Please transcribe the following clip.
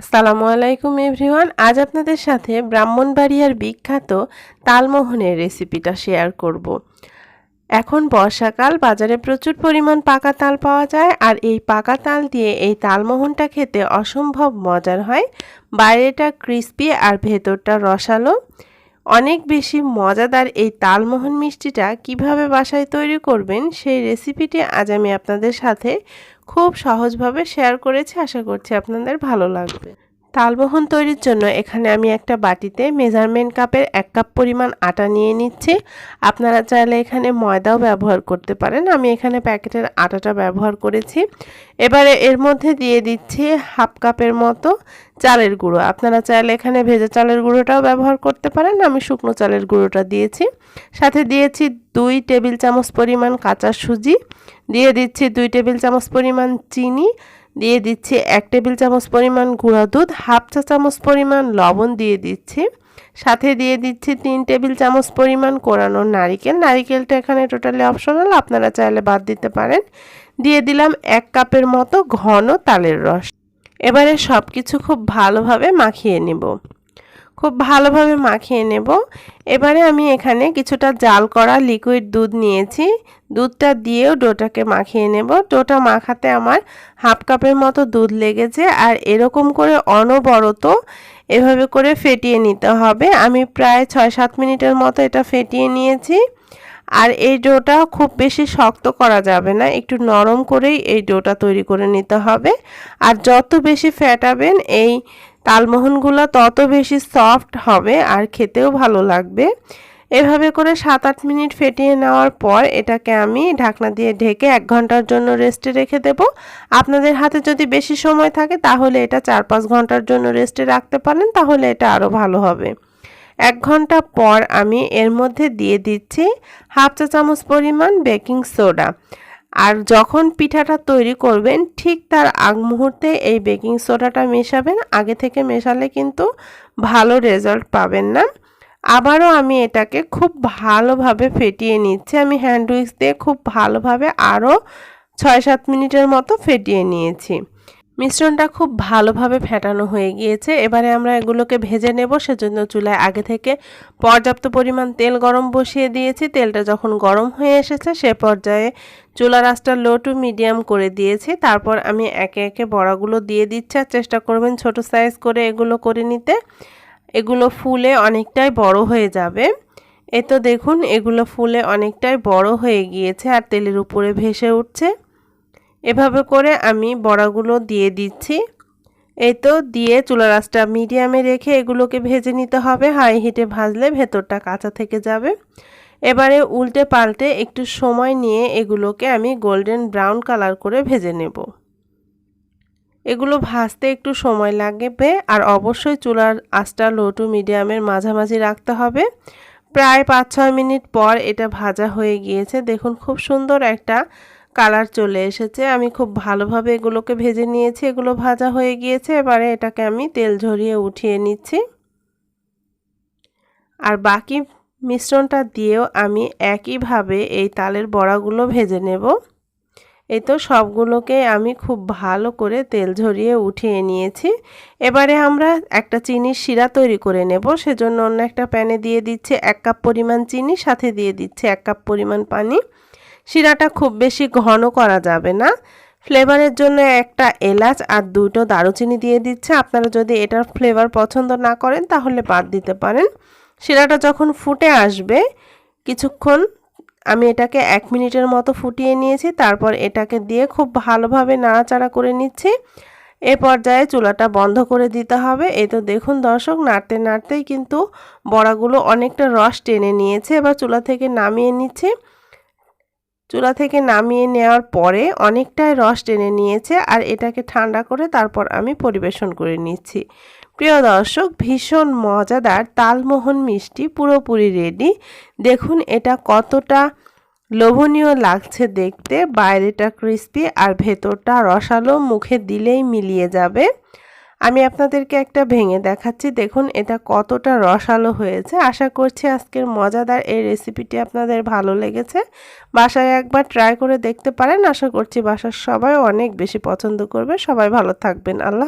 সালামু আলাইকুম এভরিওয়ান। আজ আপনাদের সাথে ব্রাহ্মণবাড়িয়ার বিখ্যাত তালমোহনের রেসিপিটা শেয়ার করব। এখন বর্ষাকাল, বাজারে প্রচুর পরিমাণ পাকা তাল পাওয়া যায় আর এই পাকা তাল দিয়ে এই তালমোহনটা খেতে অসম্ভব মজার হয়। বাইরেটা ক্রিস্পি আর ভেতরটা রসালো। অনেক বেশি মজাদার এই তালমোহন মিষ্টিটা কীভাবে বাসায় তৈরি করবেন সেই রেসিপিটি আজ আমি আপনাদের সাথে খুব সহজভাবে শেয়ার করেছি আশা করছি আপনাদের ভালো লাগবে। তালমোহন তৈরির জন্য এখানে আমি একটা বাটিতে মেজারমেন্ট কাপের এক কাপ পরিমাণ আটা নিয়ে নিচ্ছি। আপনারা চাইলে এখানে ময়দাও ব্যবহার করতে পারেন। আমি এখানে প্যাকেটের আটাটা ব্যবহার করেছি। এবারে এর মধ্যে দিয়ে দিচ্ছি হাফ কাপের মতো চালের গুঁড়ো। আপনারা চাইলে এখানে ভেজা চালের গুঁড়োটাও ব্যবহার করতে পারেন। আমি শুকনো চালের গুঁড়োটা দিয়েছি। সাথে দিয়েছি দুই টেবিল চামচ পরিমাণ কাঁচা সুজি। দিয়ে দিচ্ছি দুই টেবিল চামচ পরিমাণ চিনি। দিয়ে দিচ্ছি এক টেবিল চামচ পরিমাণ গুঁড়া দুধ, হাফ চা চামচ পরিমাণ লবণ দিয়ে দিচ্ছি। সাথে দিয়ে দিচ্ছি তিন টেবিল চামচ পরিমাণ কোরানো নারিকেল। নারিকেলটা এখানে টোটালি অপশনাল আপনারা চাইলে বাদ দিতে পারেন। দিয়ে দিলাম এক কাপের মতো ঘন তালের রস। এবারে সব কিছু খুব ভালোভাবে মাখিয়ে নেব। খুব ভালোভাবে মাখিয়ে নেব। এবারে আমি এখানে কিছুটা জাল করা লিকুইড দুধ নিয়েছি। দুধটা দিয়েও ডোটাকে মাখিয়ে নেব। ডোটা মাখাতে আমার হাফ কাপের মতো দুধ লেগেছে আর এরকম করে অনবরত এভাবে করে ফেটিয়ে নিতে হবে। আমি প্রায় ছয় সাত মিনিটের মতো এটা ফেটিয়ে নিয়েছি। আর এই ডোটা খুব বেশি শক্ত করা যাবে না, একটু নরম করেই এই ডোটা তৈরি করে নিতে হবে। আর যত বেশি ফেটাবেন এই তালমোহনগুলো তত বেশি সফট হবে আর খেতেও ভালো লাগবে। এভাবে করে সাত আট মিনিট ফেটিয়ে নেওয়ার পর এটাকে আমি ঢাকনা দিয়ে ঢেকে এক ঘণ্টার জন্য রেস্টে রেখে দেব। আপনাদের হাতে যদি বেশি সময় থাকে তাহলে এটা চার পাঁচ ঘণ্টার জন্য রেস্টে রাখতে পারেন, তাহলে এটা আরও ভালো হবে। এক ঘণ্টা পর আমি এর মধ্যে দিয়ে দিচ্ছি হাফ চা চামচ পরিমাণ বেকিং সোডা। আর যখন পিঠাটা তৈরি করবেন, ঠিক তার আগ মুহূর্তে এই বেকিং সোডাটা মেশাবেন। আগে থেকে মেশালে কিন্তু ভালো রেজাল্ট পাবেন না। আবারও আমি এটাকে খুব ভালোভাবে ফেটিয়ে নিচ্ছি। আমি হ্যান্ড উইক্স দিয়ে খুব ভালোভাবে আরও ছয় সাত মিনিটের মতো ফেটিয়ে নিয়েছি। মিশ্রণটা খুব ভালোভাবে ফেটানো হয়ে গিয়েছে। এবারে আমরা এগুলোকে ভেজে নেব। সেজন্য চুলায় আগে থেকে পর্যাপ্ত পরিমাণ তেল গরম বসিয়ে দিয়েছি। তেলটা যখন গরম হয়ে এসেছে, সে পর্যায়ে চুলা রাসটা লো টু মিডিয়াম করে দিয়েছি। তারপর আমি একে একে বড়াগুলো দিয়ে দিচ্ছি আর চেষ্টা করবেন ছোট সাইজ করে এগুলো করে নিতে। এগুলো ফুলে অনেকটাই বড় হয়ে যাবে। এ তো দেখুন, এগুলো ফুলে অনেকটাই বড় হয়ে গিয়েছে আর তেলের উপরে ভেসে উঠছে। এভাবে করে আমি বড়াগুলো দিয়ে দিচ্ছি। এই তো দিয়ে চুলা রাসটা মিডিয়ামে রেখে এগুলোকে ভেজে নিতে হবে। হাই হিটে ভাজলে ভেতরটা কাঁচা থেকে যাবে। এবারে উল্টে পাল্টে একটু সময় নিয়ে এগুলোকে আমি গোল্ডেন ব্রাউন কালার করে ভেজে নেব। এগুলো ভাজতে একটু সময় লাগবে আর অবশ্যই চুলার আঁচটা লো টু মিডিয়ামের মাঝামাঝি রাখতে হবে। প্রায় পাঁচ ছয় মিনিট পর এটা ভাজা হয়ে গিয়েছে। দেখুন খুব সুন্দর একটা কালার চলে এসেছে। আমি খুব ভালোভাবে এগুলোকে ভেজে নিয়েছি। এগুলো ভাজা হয়ে গিয়েছে। এবারে এটাকে আমি তেল ঝরিয়ে উঠিয়ে নিচ্ছি। আর বাকি মিশ্রণটা দিয়েও আমি একইভাবে এই তালের বড়াগুলো ভেজে নেব। এই তো সবগুলোকে আমি খুব ভালো করে তেল ঝরিয়ে উঠিয়ে নিয়েছি। এবারে আমরা একটা চিনির শিরা তৈরি করে নেব। সেজন্য অন্য একটা প্যানে দিয়ে দিচ্ছে এক কাপ পরিমাণ চিনি, সাথে দিয়ে দিচ্ছে এক কাপ পরিমাণ পানি। শিরাটা খুব বেশি ঘন করা যাবে না। ফ্লেভারের জন্য একটা এলাচ আর দুটো দারুচিনি দিয়ে দিচ্ছে। আপনারা যদি এটার ফ্লেভার পছন্দ না করেন, তাহলে বাদ দিতে পারেন। শিরাটা যখন ফুটে আসবে, কিছুক্ষণ আমি এটাকে এক মিনিটের মতো ফুটিয়ে নিয়েছি, তারপর এটাকে দিয়ে খুব ভালোভাবে নাড়াচাড়া করে নিচ্ছি। এ পর্যায়ে চুলাটা বন্ধ করে দিতে হবে। এই তো দেখুন দর্শক, নাড়তে নাড়তেই কিন্তু বড়াগুলো অনেকটা রস টেনে নিয়েছে। এবার চুলা থেকে নামিয়ে নিচ্ছে। চুলা থেকে নামিয়ে নেওয়ার পরে অনেকটাই রস টেনে নিয়েছে আর এটাকে ঠান্ডা করে তারপর আমি পরিবেশন করে নিচ্ছি। প্রিয় দর্শক, ভীষণ মজাদার তালমোহন মিষ্টি পুরোপুরি রেডি দেখুন এটা কতটা লোভনীয় লাগছে দেখতে। বাইরেটা ক্রিস্পি আর ভেতরটা রসালো, মুখে দিলেই মিলিয়ে যাবে। আমি আপনাদেরকে একটা ভেঙে দেখাচ্ছি। দেখুন, এটা কতটা রসালো হয়েছে। আশা করছি আজকের মজাদার এই রেসিপিটি আপনাদের ভালো লেগেছে। বাসায় একবার ট্রাই করে দেখতে পারেন। আশা করছি বাসার সবাই অনেক বেশি পছন্দ করবে। সবাই ভালো থাকবেন। আল্লাহ